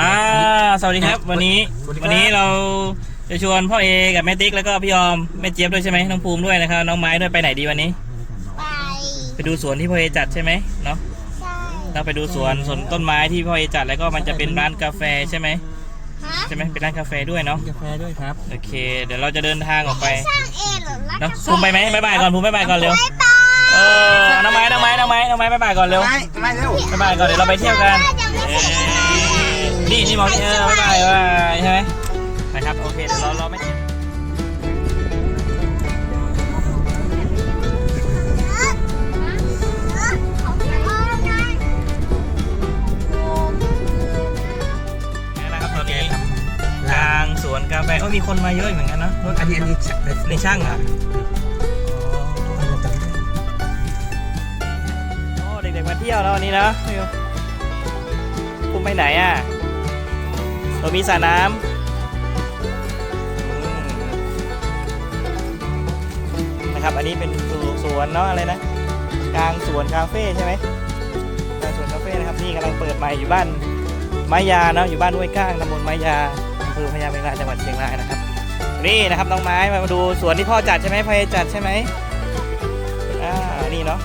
อ่าสวัสดีครับ วันนี้สวัสดีครับ วันนี้เราจะชวนพ่อเอกับแม่ติ๊กแล้วก็พี่ยอมแม่เจี๊ยบด้วยใช่ไหมน้องภูมิด้วยนะครับน้องไม้ด้วยไปไหนดีวันนี้ ไปไปดูสวนที่พ่อเอจัดใช่ไหมเนาะใช่เราไปดูสวนสวนต้นไม้ที่พ่อเอจัดแล้วก็มันจะเป็นร้านกาแฟใช่ไหมฮะใช่ไหมเป็นร้านกาแฟด้วยเนาะกาแฟด้วยครับโอเค เดี๋ยวเราจะเดินทางออกไปสร้างเองเหรอรักเนาะภูมิไปไหมบายบายก่อนภูมิบายบายก่อนเร็วไปต่อเออน้องไม้น้องไม้น้องไม้น้องไม้บายบายก่อนเร็ว ไม่ไม่เร็วบายบายก่อนเดี๋ยวเราไปเที่ยวกัน เอ้ย นี่นี่มองนี่เออบายบายบายบายใช่ไหมนะครับโอเคเดี๋ยวเราเราไม่นะครับตอนนี้กลางสวนกาแฟโอ้มีคนมาเยอะเหมือนกันเนะรถอันนี้อันนี้ในช่างอะโอ้เด็กๆมาเที่ยวแล้ววันนี้นะคุณไปไหนอะ เรามีสระน้ำนะครับ อันนี้เป็นสวนเนาะอะไรนะ กลางสวนคาเฟ่ใช่ไหมกลางสวนคาเฟ่นะครับนี่กำลังเปิดใหม่อยู่บ้านไม้ยาเนาะอยู่บ้านห้วยก้างตำบลไม้ยาอำเภอพญาเมงรายจังหวัดเชียงรายนะครับ นี่นะครับน้องไม้มาดูสวนที่พ่อจัดใช่ไหมพ่อเอจัดใช่ไหมอ่านี่เนาะ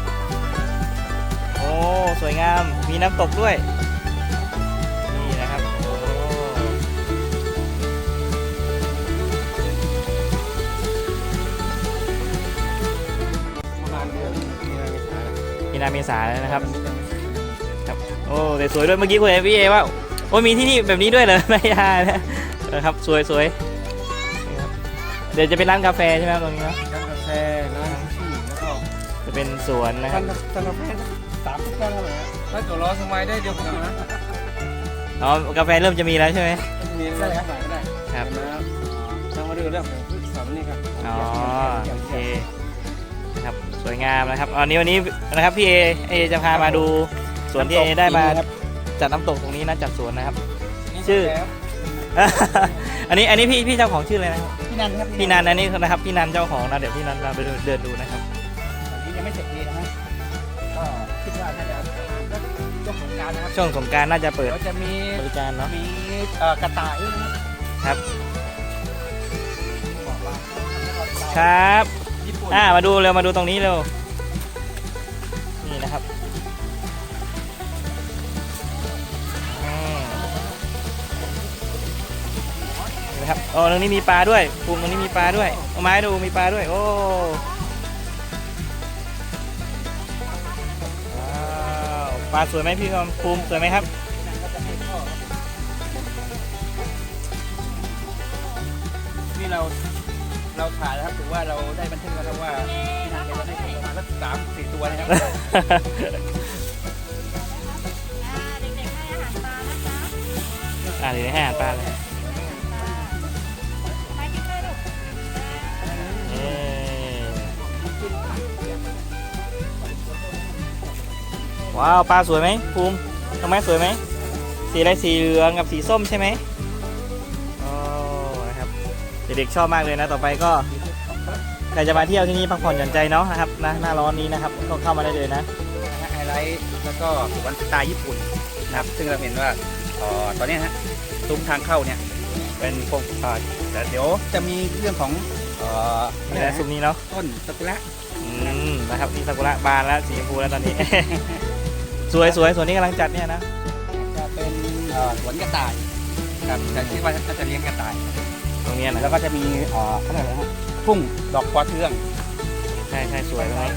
โอ้สวยงามมีน้ำตกด้วย นาเมษาแล้วนะครับครับโอ้แต่สวยด้วยเมื่อกี้คุยกับพี่เอว่าโอ้มีที่นี่แบบนี้ด้วยเหรอไม่ยานะเออครับสวยสวยนี่ครับเดี๋ยวจะเป็นร้านกาแฟใช่ไหมครับตรงนี้เนอะร้านกาแฟร้านที่แล้วก็จะเป็นสวนนะคร้ารับนร้านกาแฟสามสิบแก้วเท่าไหร่ถ้าเกิดรอสมัยได้เดียวกันนะอ๋อกาแฟเริ่มจะมีแล้วใช่ไหมมีได้ครับไหนก็ได้ครับนะครับทางมาดูเรื่องของพืชสวนนี่ครับอ๋อโอเคนะครับ สวยงามนะครับอันนี้วันนี้นะครับพี่เอเอจะพามาดูสวนที่เอได้มาจัดน้ำตกตรงนี้นะจัดสวนนะครับ ชื่อ อันนี้อันนี้พี่พี่เจ้าของชื่ออะไรนะครับพี่นันครับพี่นันอันนี้นะครับพี่นันเจ้าของนะเดี๋ยวพี่นันเราไปดูเดินดูนะครับอันนี้ยังไม่เสร็จดีนะฮะก็คิดว่าน่าจะช่วงสงกรารนะครับช่วงสงกรารน่าจะเปิดเดี๋ยวจะมีบริการเนาะมีเอ่อกระต่ายด้วยนะครับบอกว่าครับญี่ปุ่น อ่ามาดูเร็วมาดูตรงนี้เร็วนี่นะครับอืมนี่นะครับโอ้ตรงนี้มีปลาด้วยภูมิตรงนี้มีปลาด้วยเอาไม้ดูมีปลาด้วย โอ้ว้าวปลาสวยไหมพี่ภูมิสวยไหมครับนี่เรา เราถ่ายนะครับถือว่าเราได้บันทึกแล้วว่าพี่นางแกจะได้ประมาณสักสามสี่ตัวนะครับอ่าเดี๋ยวให้อาหารปลาเลยเอ้ว้าว ปลาสวยไหมภูมิทำไมสวยไหม สีอะไรสีเหลืองกับสีส้มใช่ไหม เด็กๆชอบมากเลยนะ ต่อไปก็ใครจะมาเที่ยวที่นี่พักผ่อนหย่อนใจเนาะนะครับนะหน้าร้อนนี้นะครับก็เข้ามาได้เลยนะไฮไลท์แล้วก็สวนสไตล์ญี่ปุ่นนะครับ ซึ่งเราเห็นว่าเอ่อตอนนี้ฮะซุ้มทางเข้าเนี่ยเป็นพวกเอ่อแต่เดี๋ยวจะมีเรื่องของเอ่อนี่นะซุ้มนี้เนาะต้นสกุระอืมนะครับนี่ซากุระบานแล้วสีชมพูแล้วตอนนี้ สวยสวยส่วนนี้กำลังจัดเนี่ยนะจะเป็นเอ่อสวนกระต่ายครับแต่คิดว่าน่าจะเลี้ยงกระต่าย ตรงเนี้ยนะแล้วก็จะมีเอ่อเขาเรียกอะไรฮะทุ่งดอกปอเทืองใช่ใช่สวยตรงนี้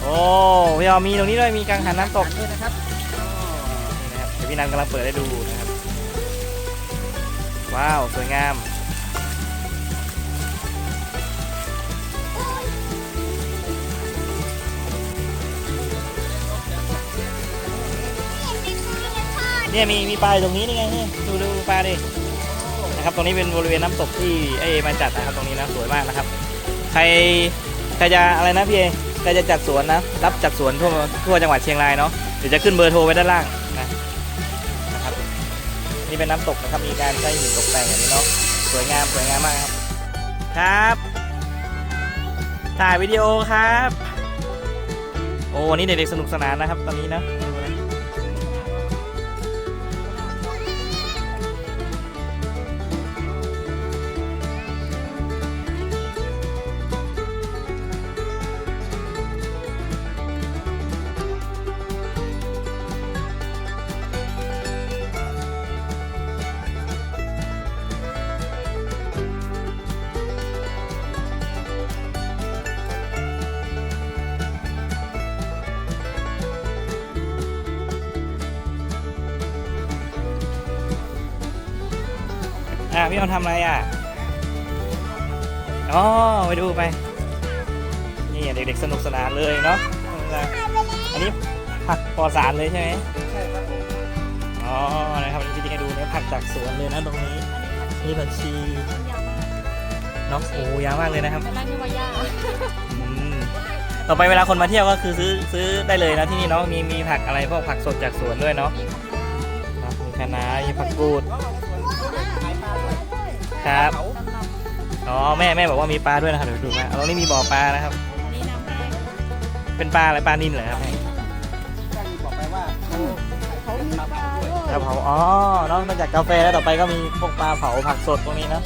โอ้พี่ยอมมีตรงนี้ด้วยมีกังหันน้ำตกด้วยนะครับนี่นะครับเดี๋ยวพี่นันกำลังเปิดให้ดูนะครับ ว้าว สวยงาม เนี่ยมีมีปลาตรงนี้นี่ไงนี่ดูดูปลาดินะครับตรงนี้เป็นบริเวณน้ำตกที่ไอเอมาจัดนะครับตรงนี้นะสวยมากนะครับ ใครใครจะอะไรนะพี่เอใครจะจัดสวนนะรับจัดสวนทั่วทั่วจังหวัดเชียงรายเนาะเดี๋ยวจะขึ้นเบอร์โทรไว้ด้านล่างนะนะครับนี่เป็นน้ำตกนะครับมีการใช้หินตกแต่งอย่างนี้เนาะสวยงามสวยงามมากครับครับถ่ายวิดีโอครับ โอ้วันนี้เด็กๆสนุกสนานนะครับตอนนี้นะ อะพี่ออนทำอะไรอะอ๋อไปดูไป นี่เด็กๆสนุกสนานเลยเนาะอันนี้ผักปลอดสารเลยใช่ไหมใช่ครับผมอ๋อนะครับอันนี้พี่ติ๊กให้ดูเนี่ยผักจากสวนเลยนะตรงนี้นี่ผักชีเนาะโอ้ยาวมากเลยนะครับตอนแรกนึกว่าย่าอืมต่อไปเวลาคนมาเที่ยวก็คือซื้อซื้อได้เลยนะที่นี่เนาะมีมีผักอะไรพวกผักสดจากสวนด้วยเนาะครับมีคะน้ามีผักกูด ครับ อ๋อแม่แม่บอกว่ามีปลาด้วยนะครับเดี๋ยวดูนะตรงนี้มีบ่อปลานะครับ อันนี้น้ำแห้งเป็นปลาอะไรปลานิลเหรอครับแจ้งบอกไปว่าเขาเขามีปลาด้วยครับเผาอ๋อนอกจากกาแฟแล้วต่อไปก็มีพวกปลาเผาผักสดพวกนี้เนะ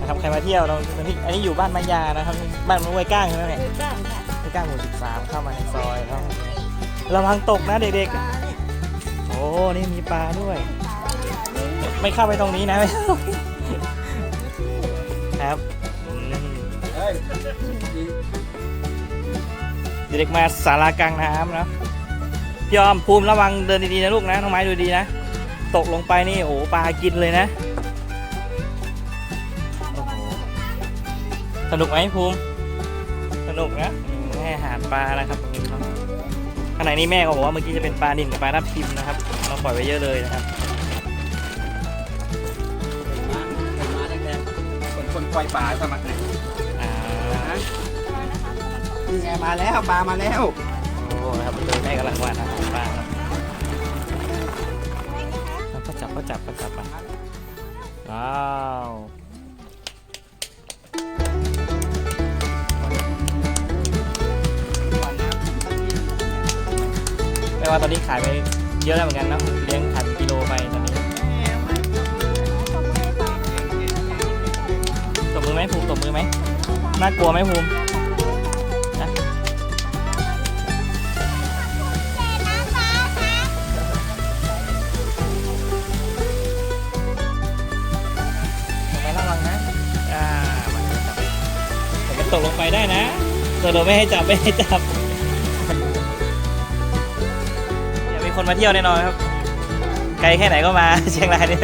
นะครับใครมาเที่ยวเราอันนี้อันนี้อยู่บ้านมายานะครับ บ้านห้วยก้างใช่ไหมเนี่ยคือจ้างค่ะห้วยก้างหมู่สิบสามเข้ามาในซอยแล้วระวังตกนะเด็กๆโอ้นี่มีปลาด้วย ไม่เข้าไปตรงนี้นะไม่เข้าครับอืมเฮ้ยเด็กๆมาสารากลางน้ำนะพี่ยอมภูมิระวังเดินดีๆนะลูกนะน้องไม้ดูดีนะ ตกลงไปนี่โอ้โหปลากินเลยนะโอ้โหสนุกไหมภูมิสนุกนะแม่หาปลานะครับตรงนี้เนาะข้างในนี่แม่ก็บอกว่าเมื่อกี้จะเป็นปลานิลกับปลาทับทิมนะครับเราปล่อยไว้เยอะเลยนะครับ คนคนปล่อยปลาสมัครไหนอ่านี่ไงมาแล้วปลามาแล้ว โอ้นะครับโดยแม่กำลังวาดอาหารปลาครับแล้วก็จับก็จับก็จับมาว้าวแม่ว่าตอนนี้ขายไปเยอะแล้วเหมือนกันเนอะเลี้ยงขาย ภูมิตบมือไหมน่ากลัวไหมภูมิลงไประวังนะอ่ามันะจับแต่มันตกลงไปได้นะตัวเราไม่ให้จับไม่ให้จับเดี๋ยวมีคนมาเที่ยวแน่นอนครับ ไกลแค่ไหนก็มาเชียงรายนี่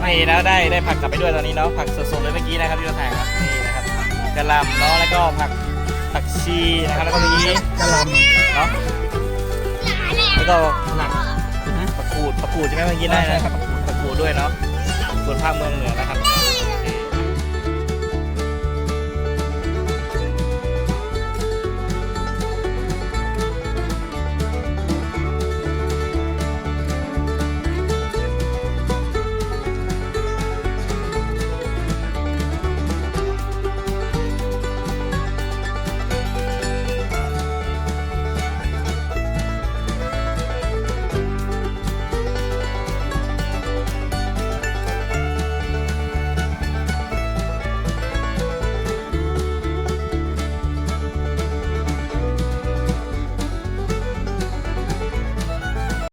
ไม่แล้วได้ได้ผักกลับไปด้วยตอนนี้เนาะผักสดๆเลยเมื่อกี้นะครับที่เราถ่ายครับนี่นะครับกระหลำเนาะแล้วก็ผักผักชีนะครับแล้วก็มีกระหลำเนาะแล้วก็หนักผักกูดผักกูดใช่ไหมเมื่อกี้ได้นะผักกูดด้วยเนาะส่วนภาคเมืองเหนือนะครับ